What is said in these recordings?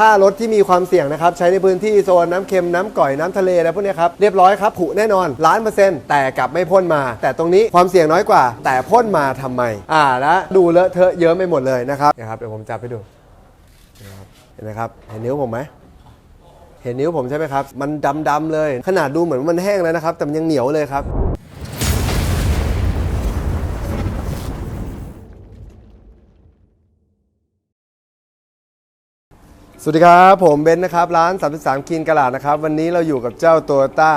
ถ้ารถที่มีความเสี่ยงนะครับใช้ในพื้นที่โซนน้ำเค็มน้ำก่อยน้ำทะเลอะไรพวกนี้ครับเรียบร้อยครับผุแน่นอนล้านเปอร์เซ็นต์แต่กลับไม่พ่นมา แต่ตรงนี้ความเสี่ยงน้อยกว่า แต่พ่นมาทำไม อ่าแล้วดูเลอะเทอะเยอะไปหมดเลยนะครับนะครับเดี๋ยวผมจับให้ดูนะครับเห็นไหมครับเห็นนิ้วผมไหมเห็นนิ้วผมใช่ไหมครับ มันดำๆเลย ขนาดดูเหมือนมันแห้งแล้วนะครับ แต่มันยังเหนียวเลยครับ สวัสดีครับ ผมเบนซ์นะครับ ร้าน 33คินกะลาดนะครับ วันนี้เราอยู่กับเจ้าโตต้า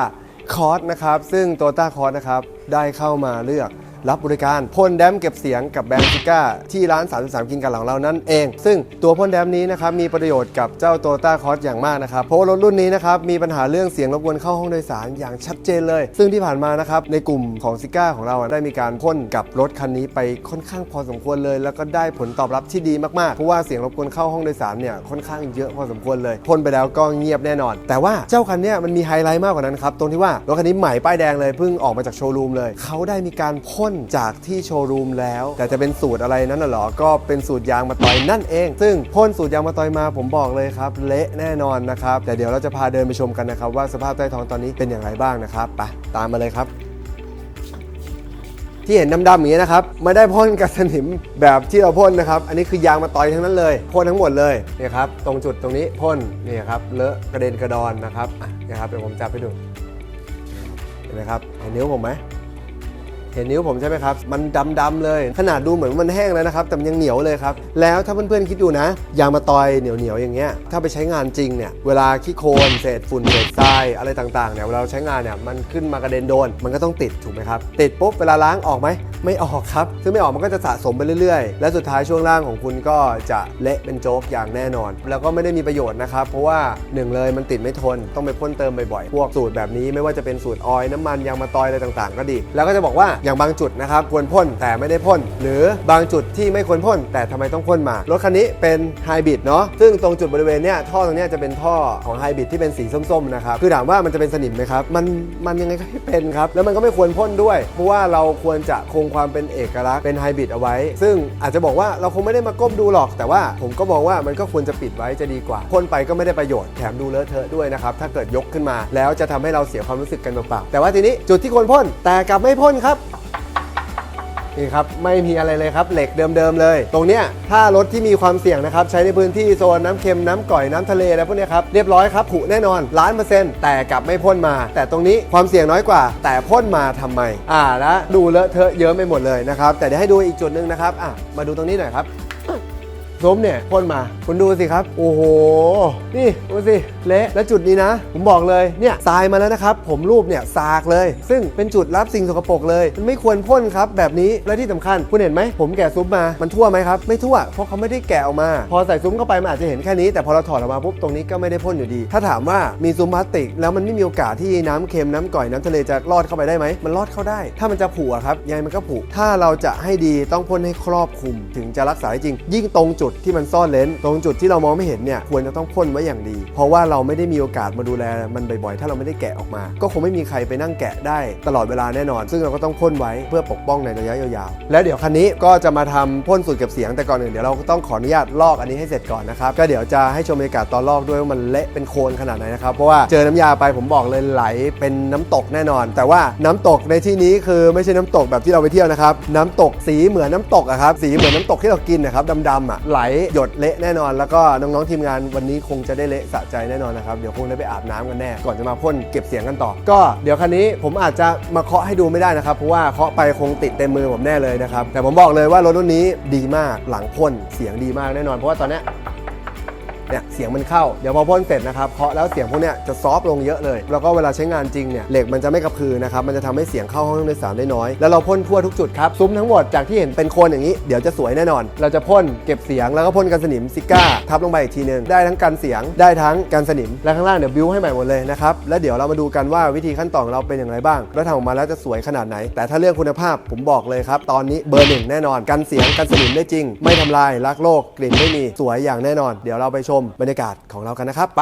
คอร์สนะครับ ซึ่งโตต้าคอร์สนะครับ ได้เข้ามาเลือก รับบริการพ่นแดมเก็บเสียงกับแบรนด์ซิก้าที่ร้าน 33 กินกะหลังเรานั่นเอง ซึ่งตัวพ่นแดมนี้นะครับมีประโยชน์กับเจ้าโตต้าคอร์สอย่างมากนะครับเพราะรถรุ่นนี้นะครับมีปัญหาเรื่องเสียงรบกวนเข้าห้องโดยสารอย่างชัดเจนเลย ซึ่งที่ผ่านมานะครับในกลุ่มของซิก้าของเราได้มีการพ่นกับรถคันนี้ไปค่อนข้างพอสมควรเลย แล้วก็ได้ผลตอบรับที่ดีมากๆเพราะว่าเสียงรบกวนเข้าห้องโดยสารเนี่ยค่อนข้างเยอะพอสมควรเลยพ่นไปแล้วก็เงียบแน่นอน แต่ว่าเจ้าคันนี้มันมีไฮไลท์มากกว่านั้นครับตรงที่ว่ารถคันนี้ใหม่ป้ายแดงเลยเพิ่งออกมาจากโชว์รูมเลยเขาได้มีการพ่นจากที่โชว์รูมแล้ว แต่จะเป็นสูตรอะไรนั้นน่ะเหรอ ก็เป็นสูตรยางมาตอยนั่นเอง ซึ่งพ่นสูตรยางมาตอยมาผมบอกเลยครับ เละแน่นอนนะครับ แต่เดี๋ยวเราจะพาเดินไปชมกันนะครับ ว่าสภาพใต้ท้องตอนนี้เป็นอย่างไรบ้างนะครับไปตามมาเลยครับที่เห็นดำๆอย่างนี้นะครับไม่ได้พ่นกับสนิมแบบที่เราพ่นนะครับ อันนี้คือยางมาตอยทั้งนั้นเลยพ่นทั้งหมดเลยเนี่ยครับ ตรงจุดตรงนี้พ่นเนี่ยครับเลอะกระเด็นกระดอนนะครับอะเนี่ยครับเดี๋ยวผมจับให้ดูเห็นไหมครับเห็นนิ้วผมไหม เห็นนิ้วผมใช่ไหมครับ มันดำๆเลย ขนาดดูเหมือนว่ามันแห้งแล้วนะครับ แต่มันยังเหนียวเลยครับ แล้วถ้าเพื่อนๆคิดดูนะยางมาตอยเหนียวๆอย่างเงี้ย ถ้าไปใช้งานจริงเนี่ย เวลาขี้โคลนเศษฝุ่นเศษทรายอะไรต่างๆเนี่ย เวลาเราใช้งานเนี่ย มันขึ้นมากระเด็นโดน มันก็ต้องติดถูกไหมครับ ติดปุ๊บเวลาล้างออกไหม ไม่ออกครับ ซึ่งไม่ออกมันก็จะสะสมไปเรื่อยๆ และสุดท้ายช่วงล่างของคุณก็จะเละเป็นโจ๊กอย่างแน่นอน แล้วก็ไม่ได้มีประโยชน์นะครับ เพราะว่าหนึ่งเลยมันติดไม่ทน ต้องไปพ่นเติมบ่อยๆ พวกสูตรแบบนี้ไม่ว่าจะเป็นสูตรออยล์น้ำมันยางมาตอยอะไรต่างๆ ก็ดี แล้วก็จะบอกว่าอย่างบางจุดนะครับควรพ่นแต่ไม่ได้พ่น หรือบางจุดที่ไม่ควรพ่นแต่ทำไมต้องพ่นมารถคันนี้เป็นไฮบริดเนาะซึ่งตรงจุดบริเวณเนี้ยท่อตรงเนี้ยจะเป็นท่อของไฮบริดที่เป็นสีส้มๆนะครับคือถามว่ามันจะเป็นสนิมไหมครับมันมันยังไงก็ไม่เป็นครับแล้วมันก็ไม่ควรพ่นด้วย เพราะว่าเราควรจะคงความเป็นเอกลักษณ์เป็นไฮบริดเอาไว้ ซึ่งอาจจะบอกว่าเราคงไม่ได้มาก้มดูหรอก แต่ว่าผมก็มองว่ามันก็ควรจะปิดไว้จะดีกว่าพ่นไปก็ไม่ได้ประโยชน์แถมดูเลอะเทอะด้วยนะครับถ้าเกิดยกขึ้นมา แล้วจะทำให้เราเสียความรู้สึกกันเปล่าๆแต่ว่าทีนี้จุดที่ควรพ่นแต่กลับไม่พ่นครับ นี่ครับไม่มีอะไรเลยครับเหล็กเดิมๆเลย ตรงเนี้ยถ้ารถที่มีความเสี่ยงนะครับใช้ในพื้นที่โซนน้ำเค็มน้ำก่อยน้ำทะเลอะไรพวกเนี้ยครับเรียบร้อยครับผุแน่นอนล้านเปอร์เซ็นต์แต่กลับไม่พ่นมา แต่ตรงนี้ความเสี่ยงน้อยกว่า แต่พ่นมาทำไม อ่าแล้วดูเลอะเทอะเยอะไปหมดเลยนะครับแต่เดี๋ยวให้ดูอีกจุดหนึ่งนะครับอะมาดูตรงนี้หน่อยครับ ซุ้มเนี่ยพ่นมา คุณดูสิครับ โอ้โห นี่ดูสิเละและจุดนี้นะ ผมบอกเลยเนี่ยทรายมาแล้วนะครับ ผมรูปเนี่ยสากเลย ซึ่งเป็นจุดรับสิ่งสกปรกเลย มันไม่ควรพ่นครับ แบบนี้และที่สำคัญคุณเห็นไหมผมแกะซุ้มมามันทั่วไหมครับไม่ทั่ว เพราะเขาไม่ได้แกะออกมา พอใส่ซุ้มเข้าไปมันอาจจะเห็นแค่นี้แต่พอเราถอดออกมาปุ๊บตรงนี้ก็ไม่ได้พ่นอยู่ดี ถ้าถามว่ามีซุ้มพลาสติก แล้วมันไม่มีโอกาสที่น้ำเค็มน้ำก่อยน้ำทะเลจะรอดเข้าไปได้ไหมมันรอดเข้าได้ ถ้ามันจะผุครับยังไงมันก็ผุถ้าเราจะให้ดีต้องพ่นให้ครอบคลุม ถึงจะรักษาจริง ยิ่งตรงจุดที่มันซ่อนเลนตรงจุดที่เรามองไม่เห็นเนี่ยควรจะต้องพ่นไว้อย่างดี เพราะว่าเราไม่ได้มีโอกาสมาดูแลมันบ่อยๆ ถ้าเราไม่ได้แกะออกมา ก็คงไม่มีใครไปนั่งแกะได้ตลอดเวลาแน่นอน ซึ่งเราก็ต้องพ่นไว้เพื่อปกป้องในระยะยาวๆ แล้วเดี๋ยวคันนี้ก็จะมาทำพ่นสูตรเก็บเสียงแต่ก่อนอื่นเดี๋ยวเราก็ต้องขออนุญาตลอกอันนี้ให้เสร็จก่อนนะครับก็เดี๋ยวจะให้ชมบรรยากาศตอนลอกด้วยว่ามันเละเป็นโคลนขนาดไหนนะครับเพราะว่าเจอน้ำยาไปผมบอกเลยไหลเป็นน้ำตกแน่นอน แต่ว่าน้ำตกในที่นี้คือไม่ใช่น้ำตกแบบที่เราไปเที่ยวนะครับน้ำตกสีเหมือนน้ำตกอะครับสีเหมือนน้ำตกที่เรากินนะครับดำๆอะไหลหยดเละแน่นอน แล้วก็น้องๆทีมงานวันนี้คงจะได้เละสะใจแน่นอนนะครับ เดี๋ยวคงได้ไปอาบน้ำกันแน่ ก่อนจะมาพ่นเก็บเสียงกันต่อ ก็เดี๋ยวคันนี้ผมอาจจะมาเคาะให้ดูไม่ได้นะครับ เพราะว่าเคาะไปคงติดเต็มมือผมแน่เลยนะครับ แต่ผมบอกเลยว่ารถรุ่นนี้ดีมาก หลังพ่นเสียงดีมากแน่นอน เพราะว่าตอนนี้ เนี่ยเสียงมันเข้า เดี๋ยวพอพ่นเสร็จนะครับเคาะแล้วเสียงพวกเนี้ยจะซอฟต์ลงเยอะเลย แล้วก็เวลาใช้งานจริงเนี่ยเหล็กมันจะไม่กระพือนะครับมันจะทำให้เสียงเข้าห้องโดยสารได้น้อย แล้วเราพ่นทั่วทุกจุดครับซุ้มทั้งหมดจากที่เห็นเป็นโคนอย่างนี้เดี๋ยวจะสวยแน่นอน เราจะพ่นเก็บเสียงแล้วก็พ่นกันสนิมซิก้าทับลงไปอีกทีนึงได้ทั้งกันเสียงได้ทั้งกันสนิมและข้างล่างเดี๋ยวบิวให้ใหม่หมดเลยนะครับแล้วเดี๋ยวเรามาดูกันว่าวิธีขั้นตอนของเราเป็นอย่างไรบ้าง แล้วทำออกมาแล้วจะสวยขนาดไหน แต่ถ้าเรื่องคุณภาพผมบอกเลยครับตอนนี้เบอร์หนึ่งแน่นอนกันเสียงกันสนิมได้จริง ไม่ทำลายรักโลกกลิ่นไม่มีสวยอย่างแน่นอน เดี๋ยวเราไปชมบรรยากาศของเรากันนะครับ ไป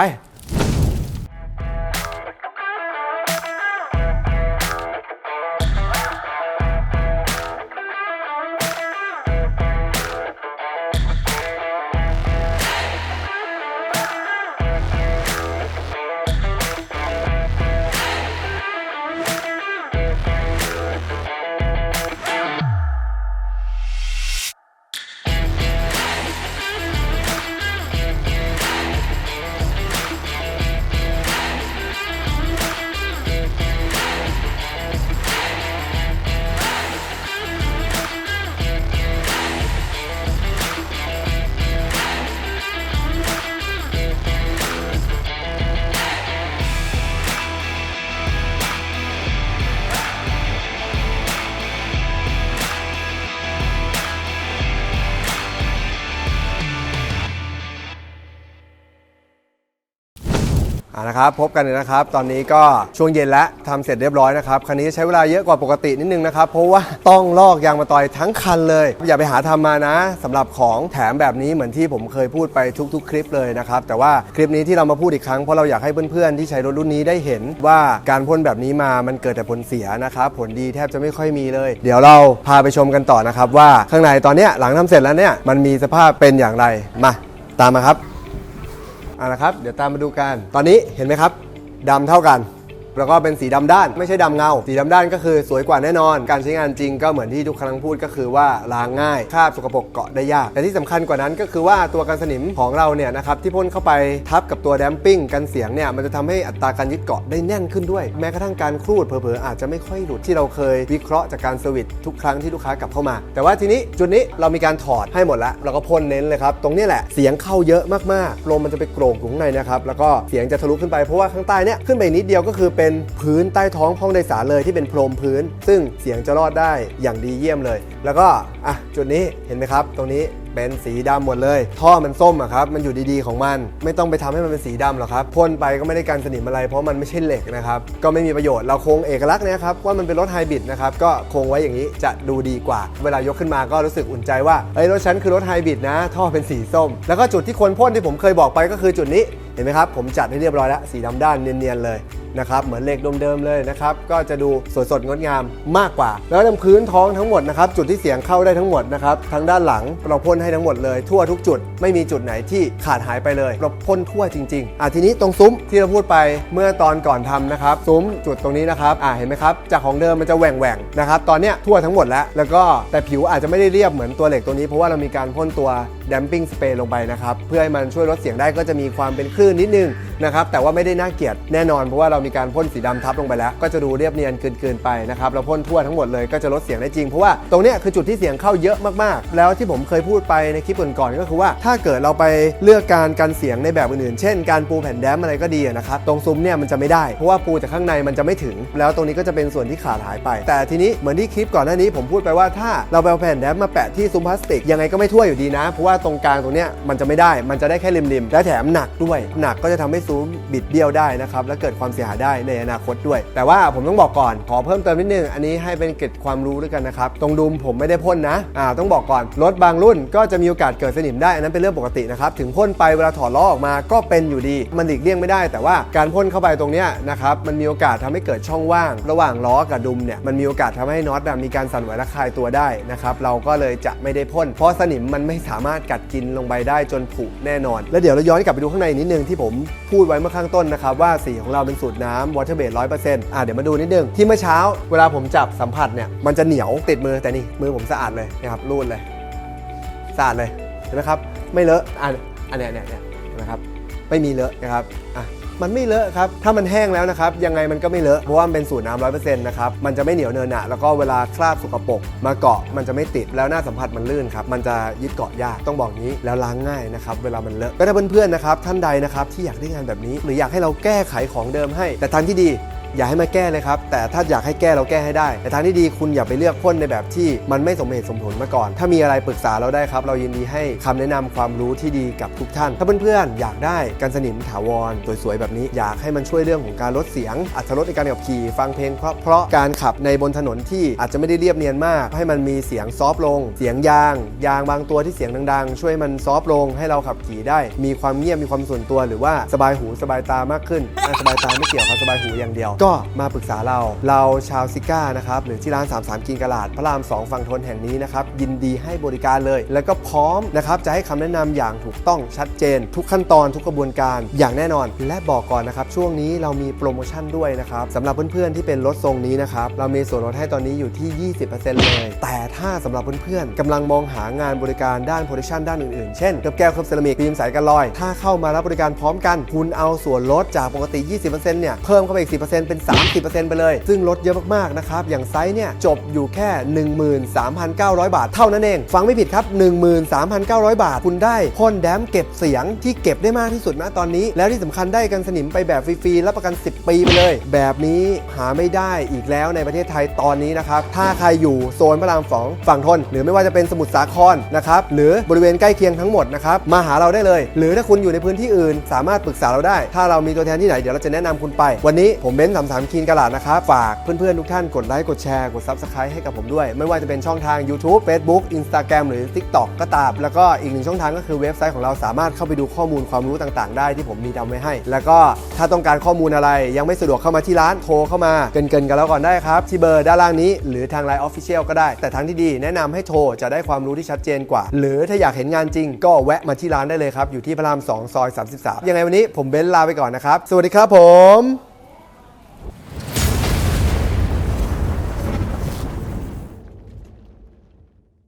อ่านะครับพบกันเลยนะครับ ตอนนี้ก็ช่วงเย็นแล้วทำเสร็จเรียบร้อยนะครับคันนี้ใช้เวลาเยอะกว่าปกตินิดนึงนะครับ เพราะว่าต้องลอกยางมาตอยทั้งคันเลย อย่าไปหาทำมานะสำหรับของแถมแบบนี้เหมือนที่ผมเคยพูดไปทุก ๆ คลิปเลยนะครับ แต่ว่าคลิปนี้ที่เรามาพูดอีกครั้งเพราะเราอยากให้เพื่อนๆที่ใช้รถรุ่นนี้ได้เห็นว่าการพ่นแบบนี้มามันเกิดแต่ผลเสียนะครับผลดีแทบจะไม่ค่อยมีเลย เดี๋ยวเราพาไปชมกันต่อนะครับว่าข้างในตอนนี้หลังทำเสร็จแล้วเนี่ยมันมีสภาพเป็นอย่างไรมาตามมาครับ เอาละครับ เดี๋ยวตามมาดูกัน ตอนนี้เห็นไหมครับดำเท่ากัน แล้วก็เป็นสีดำด้านไม่ใช่ดำเงา สีดำด้านก็คือสวยกว่าแน่นอน การใช้งานจริงก็เหมือนที่ทุกครั้งพูดก็คือว่าล้างง่ายคราบสกปรกเกาะได้ยาก แต่ที่สำคัญกว่านั้นก็คือว่าตัวกันสนิมของเราเนี่ยนะครับที่พ่นเข้าไปทับกับตัวแดมปิ้งกันเสียงเนี่ยมันจะทำให้อัตราการยึดเกาะได้แน่นขึ้นด้วย แม้กระทั่งการครูดเผลอๆอาจจะไม่ค่อยหลุดที่เราเคยวิเคราะห์จากการเซอร์วิสทุกครั้งที่ลูกค้ากลับเข้ามา แต่ว่าทีนี้จุดนี้เรามีการถอดให้หมดแล้วเราก็พ่นเน้นเลยครับตรงนี้แหละเสียงเข้าเยอะมากๆลมมันจะไปโกร่งอยู่ข้างในนะครับแล้วก็เสียงจะทะลุขึ้นไปเพราะว่าข้างใต้เนี่ยขึ้นไปนิดเดียวก็คือเเป็นพื้นใต้ท้องห้องโดยสารเลยที่เป็นโพรมพื้น ซึ่งเสียงจะรอดได้อย่างดีเยี่ยมเลย แล้วก็อะจุดนี้เห็นไหมครับ ตรงนี้เป็นสีดำหมดเลย ท่อมันส้มอะครับ มันอยู่ดีๆของมัน ไม่ต้องไปทำให้มันเป็นสีดำหรอกครับพ่นไปก็ไม่ได้กันสนิมอะไร เพราะมันไม่ใช่เหล็กนะครับ ก็ไม่มีประโยชน์ เราคงเอกลักษณ์เนี้ยครับว่ามันเป็นรถไฮบริดนะครับ ก็คงไว้อย่างนี้จะดูดีกว่า เวลายกขึ้นมาก็รู้สึกอุ่นใจว่า เอ้ยรถฉันคือรถไฮบริดนะ ท่อเป็นสีส้ม แล้วก็จุดที่ควรพ่นที่ผมเคยบอกไปก็คือจุดนี้ เห็นไหมครับ ผมจัดให้เรียบร้อยแล้ว สีดำด้านเนียนๆเลย นะครับเหมือนเหล็กเดิมๆเลยนะครับก็จะดูสวยสดงดงามมากกว่า แล้วตรงพื้นท้องทั้งหมดนะครับจุดที่เสียงเข้าได้ทั้งหมดนะครับทางด้านหลังเราพ่นให้ทั้งหมดเลย ทั่วทุกจุดไม่มีจุดไหนที่ขาดหายไปเลยเราพ่นทั่วจริงๆอะทีนี้ตรงซุ้มที่เราพูดไปเมื่อตอนก่อนทำนะครับซุ้มจุดตรงนี้นะครับอะเห็นไหมครับจากของเดิมมันจะแหว่งแหว่งๆนะครับตอนเนี้ยทั่วทั้งหมดแล้ว แล้วก็แต่ผิวอาจจะไม่ได้เรียบเหมือนตัวเหล็กตัวนี้เพราะว่าเรามีการพ่นตัว damping spray ลงไปนะครับเพื่อให้มันช่วยลดเสียงได้ก็จะมีความเป็นคลื่นนิดนึงนะครับแต่ว่าไม่ได้น่าเกลียดแน่นอนเพราะว่าเรามีการพ่นสีดำทับลงไปแล้ว ก็จะดูเรียบเนียนเกินๆไปนะครับเราพ่นทั่วทั้งหมดเลยก็จะลดเสียงได้จริงเพราะว่าตรงเนี้ยคือจุดที่เสียงเข้าเยอะมากๆ แล้วที่ผมเคยพูดไปในคลิปก่อนๆก็คือว่า ถ้าเกิดเราไปเลือกการกันเสียงในแบบอื่นๆ เช่น การปูแผ่นแดมอะไรก็ดีนะครับตรงซุ้มเนี่ยมันจะไม่ได้เพราะว่าปูจากข้างในมันจะไม่ถึง แล้วตรงนี้ก็จะเป็นส่วนที่ขาดหายไป แต่ทีนี้เหมือนที่คลิปก่อนหน้านี้ ผมพูดไปว่าถ้าเราไปเอาแผ่นแดมมาแปะที่ซุ้มพลาสติกยังไงก็ไม่ทั่วอยู่ดีนะ เพราะว่าตรงกลางตรงเนี้ยมันจะไม่ได้มันจะได้แค่ริมๆและแถมหนักด้วย หนักก็จะทำให้ซุ้มบิดเบี้ยวได้นะครับและเกิดความเสียหายได้ในอนาคตด้วย แต่ว่าผมต้องบอกก่อนขอเพิ่มเติมนิดนึงอันนี้ให้เป็นเกร็ดความรู้ด้วยกันนะครับตรงดุมผมไม่ได้พ่นนะอ่าต้องบอกก่อนรถบางรุ่นก็จะมีโอกาสเกิดสนิมได้อันนั้นเป็นเรื่องปกตินะครับถึงพ่นไปเวลาถอดล้อออกมาก็เป็นอยู่ดี มันหลีกเลี่ยงไม่ได้ แต่ว่าการพ่นเข้าไปตรงเนี้ยนะครับมันมีโอกาสทำให้เกิดช่องว่าง ระหว่างล้อกับดุมเนี่ยมันมีโอกาสทำให้น็อตแบบมีการสั่นไหวและคายตัวได้นะครับเราก็เลยจะไม่ได้พ่นเพราะสนิมมันไม่สามารถกัดกินลงไปได้จนผุแน่นอน แล้วเดี๋ยวเราย้อนกลับไปดูข้างในนิดนึงที่ผมพูดไว้เมื่อข้างต้นนะครับว่าสีของเราเป็นสูตรน้ำวอเทอร์เบดร้อยเปอร์เซ็นต์อะเดี๋ยวมาดูนิดนึง ที่เมื่อเช้าเวลาผมจับสัมผัสเนี่ยมันจะเหนียวติดมือแต่นี่มือผมสะอาดเลยนะครับรูดเลยสะอาดเลยเห็นไหมครับไม่เลอะอันอันเนี้ยเนี่ยเนี่ยเห็นไหมครับไม่มีเลอะนะครับอะ มันไม่เลอะครับ ถ้ามันแห้งแล้วนะครับ ยังไงมันก็ไม่เลอะ เพราะว่ามันเป็นสูตรน้ำร้อยเปอร์เซ็นต์นะครับ มันจะไม่เหนียวเนินหนะแล้วก็เวลาคราบสกปรกมาเกาะ มันจะไม่ติด แล้วหน้าสัมผัสมันลื่นครับ มันจะยึดเกาะยาก ต้องบอกนี้แล้วล้างง่ายนะครับ เวลามันเลอะก็ถ้าเพื่อนๆนะครับ ท่านใดนะครับที่อยากได้งานแบบนี้ หรืออยากให้เราแก้ไขของเดิมให้ แต่ทางที่ดี อย่าให้มาแก้เลยครับ แต่ถ้าอยากให้แก้เราแก้ให้ได้ แต่ทางที่ดีคุณอย่าไปเลือกพ่นในแบบที่มันไม่สมเหตุสมผลมาก่อน ถ้ามีอะไรปรึกษาเราได้ครับ เรายินดีให้คำแนะนำความรู้ที่ดีกับทุกท่าน ถ้าเพื่อนๆอยากได้กันสนิมถาวรสวยๆแบบนี้ อยากให้มันช่วยเรื่องของการลดเสียง อัตรถรสในการขับขี่ ฟังเพลงเพราะๆการขับในบนถนนที่อาจจะไม่ได้เรียบเนียนมาก ให้มันมีเสียงซอฟลง เสียงยาง ยางบางตัวที่เสียงดังๆ ช่วยมันซอฟลง ให้เราขับขี่ได้ มีความเงียบมีความส่วนตัวหรือว่าสบายหูสบายตามากขึ้นอ่สบายตาไม่เกี่ยวครับสบายหูอย่างเดียวก็มาปรึกษาเรา เราชาวซิก้านะครับ หรือที่ร้าน 33 กินกะลาด พระราม 2 ฝั่งทนแห่งนี้นะครับ ยินดีให้บริการเลย แล้วก็พร้อมนะครับ จะให้คำแนะนำอย่างถูกต้องชัดเจน ทุกขั้นตอนทุกกระบวนการอย่างแน่นอน และบอกก่อนนะครับ ช่วงนี้เรามีโปรโมชั่นด้วยนะครับสำหรับเพื่อนๆที่เป็นรถทรงนี้นะครับ เรามีส่วนลดให้ตอนนี้อยู่ที่ 20%เลย แต่ถ้าสำหรับเพื่อนๆกำลังมองหางานบริการด้านโปรดักชันด้านอื่นๆ เช่นเคลือบแก้วเคลือบเซรามิกฟิล์มใสกันรอย ถ้าเข้ามารับบริการพร้อมกัน คุณเอาส่วนลดจากปกติ 20%เนี่ยเพิ่มเข้าไปอีก 10%เป็น 30%ไปเลย ซึ่งลดเยอะมากๆนะครับ อย่างไซส์เนี่ยจบอยู่แค่ 13,900 บาทเท่านั้นเอง ฟังไม่ผิดครับ 13,900 บาท คุณได้พ่นแดมเก็บเสียงที่เก็บได้มากที่สุดนะตอนนี้ แล้วที่สำคัญได้กันสนิมไปแบบฟรีๆรับประกัน 10 ปีไปเลย แบบนี้หาไม่ได้อีกแล้วในประเทศไทยตอนนี้นะครับ ถ้าใครอยู่โซนพระรามสองฝั่งทน หรือไม่ว่าจะเป็นสมุทรสาครนะครับ หรือบริเวณใกล้เคียงทั้งหมดนะครับ มาหาเราได้เลย หรือถ้าคุณอยู่ในพื้นที่อื่น สามารถปรึกษาเราได้ ถ้าเรามีตัวแทนที่ไหนเดี๋ยวเราจะแนะนำคุณไป วันนี้ผมเบนซ์33คีนกะลาดนะครับ ฝากเพื่อนๆ ทุกท่านกดไลค์ กดแชร์ กด Subscribe ให้กับผมด้วย ไม่ว่าจะเป็นช่องทาง YouTube Facebook Instagram หรือ TikTok ก็ตาม แล้วก็อีกหนึ่งช่องทางก็คือเว็บไซต์ของเราสามารถเข้าไปดูข้อมูลความรู้ต่างๆ ได้ที่ผมมีทำไว้ให้ แล้วก็ถ้าต้องการข้อมูลอะไรยังไม่สะดวกเข้ามาที่ร้านโทรเข้ามาเกินๆกันแล้วก่อนได้ครับ ที่เบอร์ด้านล่างนี้ หรือทางไลน์ออฟฟิเชียลก็ได้ แต่ทางที่ดีแนะนำให้โทรจะได้ความรู้ที่ชัดเจนกว่า หรือถ้าอยากเห็นงานจริง ก็แวะมาที่ร้านได้เลยครับอยู่ที่พระราม2ซอย33ยังไงวันนี้ผมเบนซ์ลาไปก่อนนะครับสวัสดีครับผม